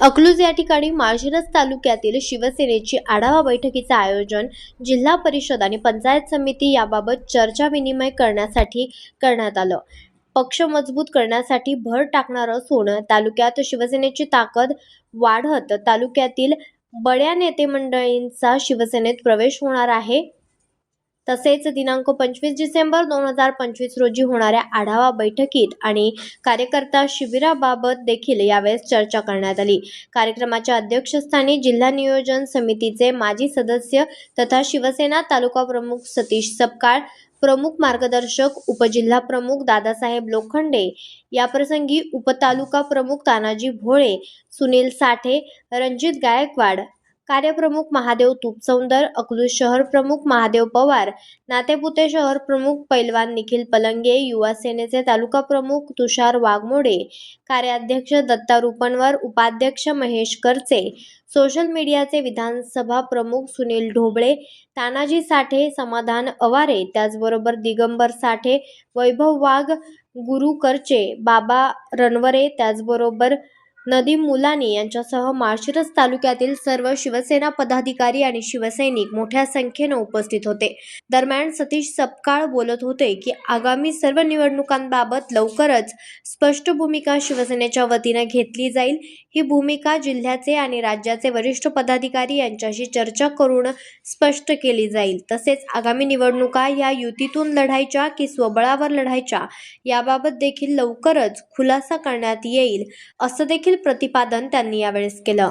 अकलूज या ठिकाणी माळशिरस तालुक्यातील शिवसेनेची आढावा बैठकीचं आयोजन जिल्हा परिषद आणि पंचायत समिती याबाबत चर्चा विनिमय करण्यासाठी करण्यात आलं. पक्ष मजबूत करण्यासाठी भर टाकणार असून तालुक्यात शिवसेनेची ताकद वाढत तालुक्यातील बड्या नेते मंडळींचा शिवसेनेत प्रवेश होणार आहे. तसेच दिनांक पंचवीस डिसेंबर दोन हजार पंचवीस रोजी होणाऱ्या आढावा बैठकीत आणि कार्यकर्ता शिबिराबाबत देखील यावेळेस चर्चा करण्यात आली. कार्यक्रमाच्या अध्यक्षस्थानी जिल्हा नियोजन समितीचे माजी सदस्य तथा शिवसेना तालुका प्रमुख सतीश सपकाळ प्रमुख मार्गदर्शक उपजिल्हा प्रमुख दादासाहेब लोखंडे याप्रसंगी उपतालुका प्रमुख तानाजी भोळे सुनील साठे रणजित गायकवाड कार्यप्रमुख महादेव तुपसौंदर अकलूज शहर प्रमुख महादेव पवार नातेपुते शहर प्रमुख पैलवान निखिल पलंगे युवा सेनेचे तालुका प्रमुख तुषार वाघमोडे कार्याध्यक्ष दत्ता रुपनवर उपाध्यक्ष महेश करचे सोशल मीडियाचे विधानसभा प्रमुख सुनील ढोबळे तानाजी साठे समाधान अवारे त्याचबरोबर दिगंबर साठे वैभव वाघ गुरु करचे बाबा रणवरे त्याचबरोबर नदीम मुलानी यांच्यासह माळशिरस तालुक्यातील सर्व शिवसेना पदाधिकारी आणि शिवसैनिक मोठ्या संख्येनं उपस्थित होते. दरम्यान सतीश सपकाळ बोलत होते की आगामी सर्व निवडणुकांबाबत लवकरच स्पष्ट भूमिका शिवसेनेच्या वतीनं घेतली जाईल. ही भूमिका जिल्ह्याचे आणि राज्याचे वरिष्ठ पदाधिकारी यांच्याशी चर्चा करून स्पष्ट केली जाईल. तसेच आगामी निवडणुका या युतीतून लढायच्या की स्वबळावर लढायच्या याबाबत देखील लवकरच खुलासा करण्यात येईल असं देखील प्रतिपादन त्यांनी यावेळेस केलं.